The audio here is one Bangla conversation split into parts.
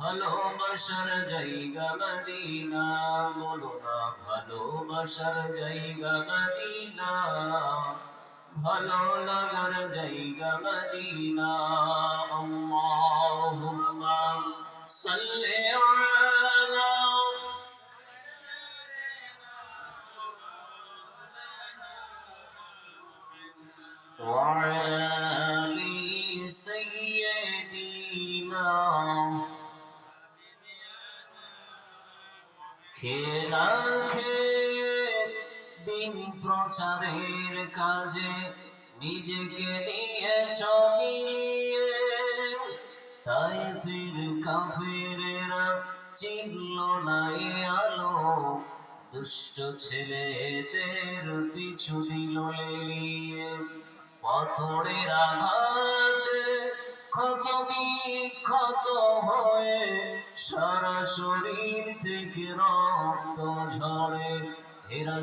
ভালোবাসার জায়গা মদিনা বলো না ভালোবাসার জায়গা মদিনা। ভালো লাগার জায়গা মদিনা, আল্লাহুম্মা সাল্লি আলা ওয়া আলা খেয়ে দিন প্রচারের কাজে নিজেকে দিয়ে মিলিয়ে। তাই ফির কাফেরেরা চিনল না এ আলো। দুষ্ট ছেলেদের পিছু দিল লেলিয়ে। পাথরের আঘাতে ক্ষত বিখ্যাত হয়ে সারা শরীর থেকে রক্ত ঝরে। এরা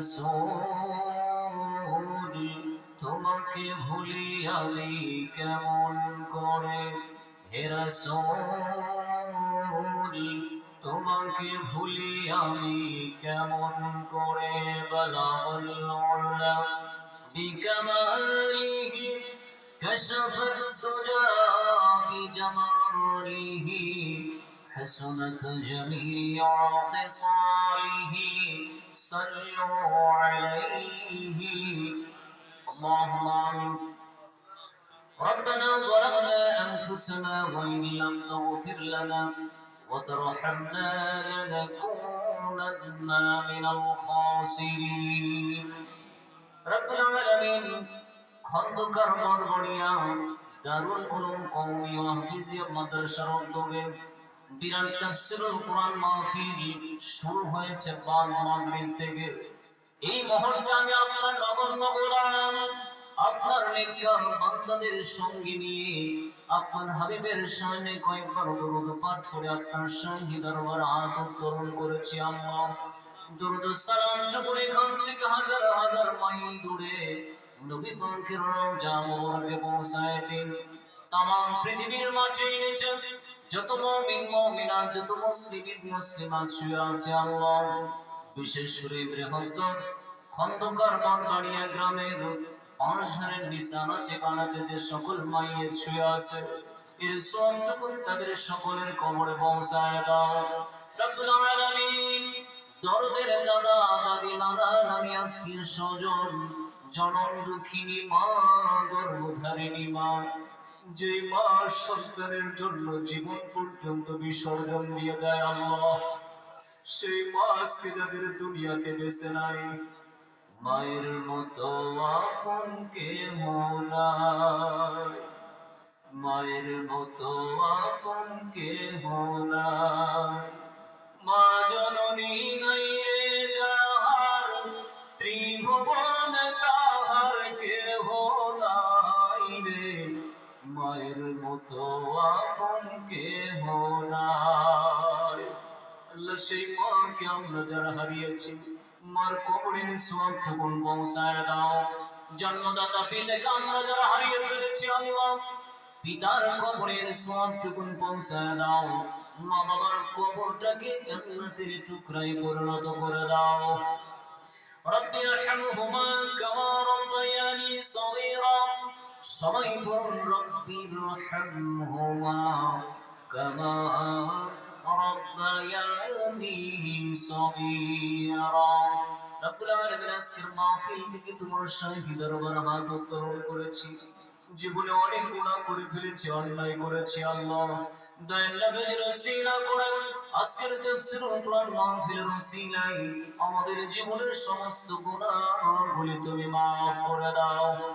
তোমাকে ভুলি আমি কেমন করে? এরা হেরা তোমাকে ভুলি আমি কেমন করে? বলা বিকমালি কশফত দুজা الدجى بجماله حسنت جميع خصاله صلوا عليه اللهم آمين ربنا ظلمنا أنفسنا وإن لم تغفر لنا وترحمنا لنكونن من الخاسرين রব্বুল আলামিন খন্দকার বরবরিয়া দারুল উলুম কওমি ও হাফিজিয়া মাদ্রাসার উদ্যোগে বিরাট তাফসীরুল কোরআন মাহফিল শুরু হয়েছে বাদ মাগরিব থেকে। এই মুহূর্তে আমি আপনার নগণ্য গোলাম, আপনার নেককার বান্দাদের সঙ্গে নিয়ে আপনার হাবিবের সামনে কয়েকবার দরুদ পাঠ করে আপনার সঙ্গী দরবার হাত উত্তোলন করেছি আল্লাহ। দুরুদ সালাম যখন এখান থেকে হাজার হাজার মাইল দূরে নবী পাকের রওজা মোবারকে পৌঁছায় দিন। তামাম পৃথিবীর মাঝে নিচে, যত মুমিন, মুমিনাত, যত মুসলিম মুসলিমাত শুয়ে আছে আল্লাহ। বিশেষ করে বৃহত্তর খন্দকার বানবাড়িয়া গ্রামের পাঁচধারের নিশান বানাচ্ছে যে সকল মাইয়ের শুয়ে আছে। এর সব যখন তাদের সকলের কবরে পৌঁছায় দাও। দরদের দাদা, দাদি, নানা, নানি, আত্মীয় স্বজন জনম দুঃখিনী মা, গর্ভধারিণী মা। যে মা সন্তানের জন্য জীবন পর্যন্ত বিসর্জন দিয়ে দেয় আল্লাহ, সেই মা আজকে যাদের দুনিয়াতে বেঁচে নাই। মায়ের মতো আপন কেহ নাই। মায়ের মতো আপন কেহ নাই। মা জননী নাই মায়ের মতো আপন নাই। আল্লাহ সেই মাকে আমরা যারা হারিয়েছি, মার কবরের সব যখন পৌঁছায় দাও। জন্মদাতা পিতাকে আমরা যারা হারিয়ে ফেলেছি, আল্লাহ, পিতার কবরের সব যখন পৌঁছায় দাও। মা বাবার কবরটাকে জান্নাতের টুকরায় পরিণত করে দাও। রব্বি রহমহুমা কামা করেছি। জীবনে অনেক গুনাহ করে ফেলেছি, অন্যায় করেছি আল্লাহ। দয়াল নবীর রসিলা করে আজকের তাফসীরুল কোরআন আমাদের জীবনের সমস্ত গুনাহগুলি তুমি maaf করে দাও।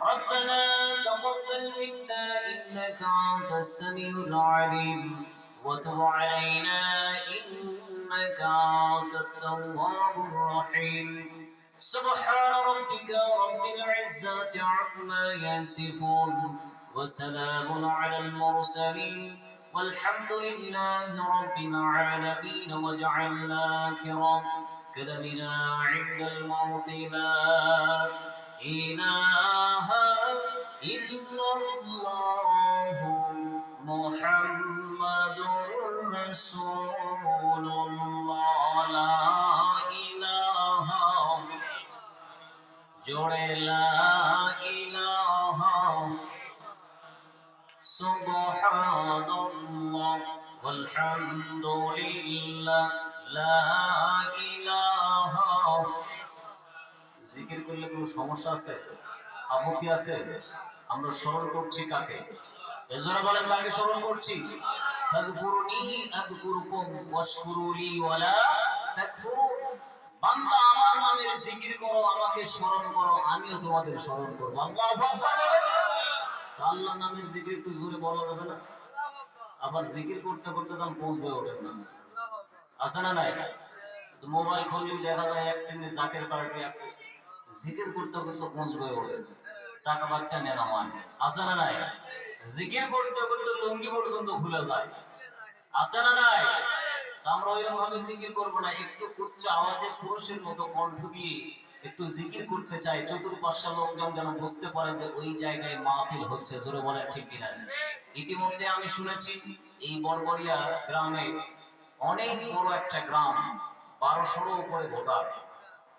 ربنا تقبل منا إنك أنت السميع العليم. وتب علينا إنك أنت التواب الرحيم. سبحان ربك رب العزة عما يصفون. وسلام على المرسلين. والحمد لله رب العالمين. وجعلنا كرام كلمنا عند الموت لا إله إلا الله محمد رسول الله لا إله جوڑے لا إله سبحان الله والحمد لله لا إله জিকির করলে কোনো সমস্যা আছে? আপত্তি আছে? আমরা স্মরণ করছি কাকে? এজরা বলেন কাকে স্মরণ করছি? ফাযকুরুনি আযকুরুকুম ওয়াশকুরুলি ওয়ালা তাকফুরুন বান্দা আমার নামের জিকির করো, আমাকে স্মরণ করো, আমিও তোমাদের স্মরণ করব। আল্লাহু আকবার আল্লাহ নামের জিকির তো জোরে বলা যাবে না। আবার জিকির করতে করতে যখন পৌঁছবে ওঠেন না। আছে না নাই? মোবাইল খুললেই দেখা যায় এক শ্রেণি জাকের পার্টি আছে। জিকির করতে করতে পৌঁছবে ওঠেন টাকা বাট্টা নেন আমার। আছে না নাই? জিকির করতে করতে লুঙ্গি পর্যন্ত খুলে যায়। আছে না নাই? আমরা ভাবে জিকির না। একটু উচ্চ আওয়াজে পুরুষের মতো কণ্ঠ দিয়ে একটু জিকির করতে চাই। চতুর্পাশে লোকজন যেন বুঝতে পারে যে ওই জায়গায় মাহফিল হচ্ছে। জোরে বলে ঠিক কিনা? ইতিমধ্যে আমি শুনেছি এই বরবরিয়া গ্রামে অনেক বড় একটা গ্রাম বারোশোর উপরে ভোটার।